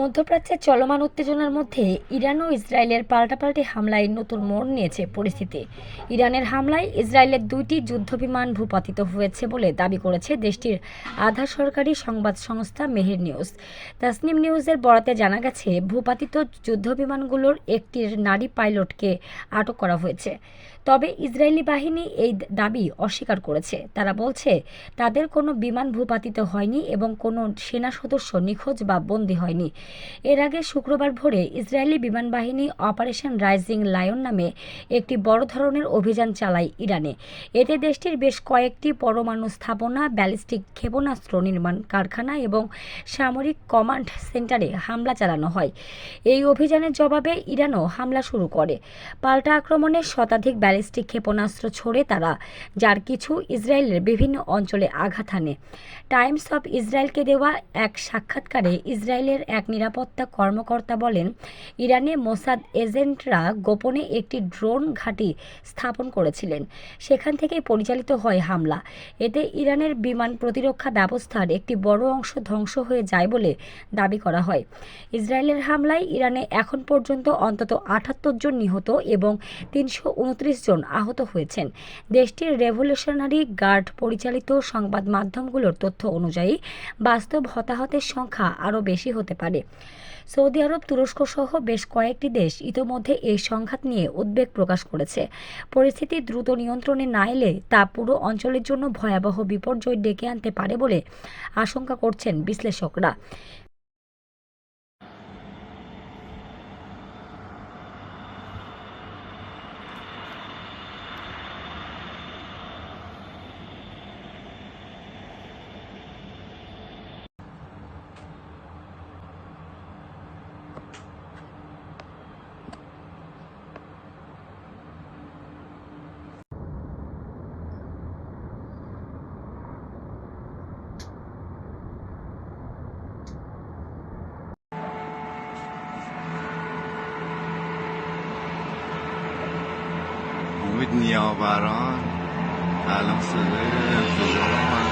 মধ্যপ্রাচ্যের চলমান উত্তেজনার মধ্যে ইরান ও ইসরায়েলের পাল্টাপাল্টি হামলায় নতুন মোড় নিয়েছে পরিস্থিতি। ইরানের হামলায় ইসরায়েলের দুইটি যুদ্ধবিমান ভূপাতিত হয়েছে বলে দাবি করেছে দেশটির আধা সরকারি সংবাদ সংস্থা মেহের নিউজ। তাসনিম নিউজের বরাতে জানা গেছে, ভূপাতিত যুদ্ধবিমানগুলোর একটির নারী পাইলটকে আটক করা হয়েছে। তবে ইসরায়েলি বাহিনী এই দাবি অস্বীকার করেছে। তারা বলছে, তাদের কোনো বিমান ভূপাতিত হয়নি এবং কোনো সেনা সদস্য নিখোঁজ বা বন্দী হয়নি। এর আগে শুক্রবার ভোরে ইসরায়েলি বিমান বাহিনী অপারেশন রাইজিং লায়ন নামে একটি বড় ধরনের অভিযান চালায় ইরানে। এতে দেশটির বেশ কয়েকটি পরমাণু স্থাপনা, ব্যালিস্টিক ক্ষেপণাস্ত্র নির্মাণ কারখানা এবং সামরিক কমান্ড সেন্টারে হামলা চালানো হয়। এই অভিযানের জবাবে ইরানও হামলা শুরু করে। পাল্টা আক্রমণে শতাধিক ব্যালিস্টিক ক্ষেপণাস্ত্র ছোড়ে তারা, যার কিছু ইসরায়েলের বিভিন্ন অঞ্চলে আঘাত হানে। টাইমস অফ ইসরায়েলকে দেওয়া এক সাক্ষাৎকারে ইসরায়েলের এক নিরাপত্তা কর্মকর্তা বলেন, ইরানে মোসাদ এজেন্টরা গোপনে একটি ড্রোন ঘাঁটি স্থাপন করেছিলেন। সেখান থেকেই পরিচালিত হয় হামলা। এতে ইরানের বিমান প্রতিরক্ষা ব্যবস্থার একটি বড় অংশ ধ্বংস হয়ে যায় বলে দাবি করা হয়। ইসরায়েলের হামলায় ইরানে এখন পর্যন্ত অন্তত আটাত্তর জন নিহত এবং তিনশো উনত্রিশ জন আহত হয়েছেন। দেশটির রেভলিউশনারি গার্ড পরিচালিত সংবাদ মাধ্যমগুলোর তথ্য অনুযায়ী বাস্তব হতাহতের সংখ্যা আরও বেশি হতে পারে। সৌদি আরব, তুরস্ক সহ বেশ কয়েকটি দেশ ইতোমধ্যে এই সংঘাত নিয়ে উদ্বেগ প্রকাশ করেছে। পরিস্থিতি দ্রুত নিয়ন্ত্রণে না এলে তা পুরো অঞ্চলের জন্য ভয়াবহ বিপর্যয় ডেকে আনতে পারে বলে আশঙ্কা করছেন বিশ্লেষকরা। نیاوران. الان صدای انفجار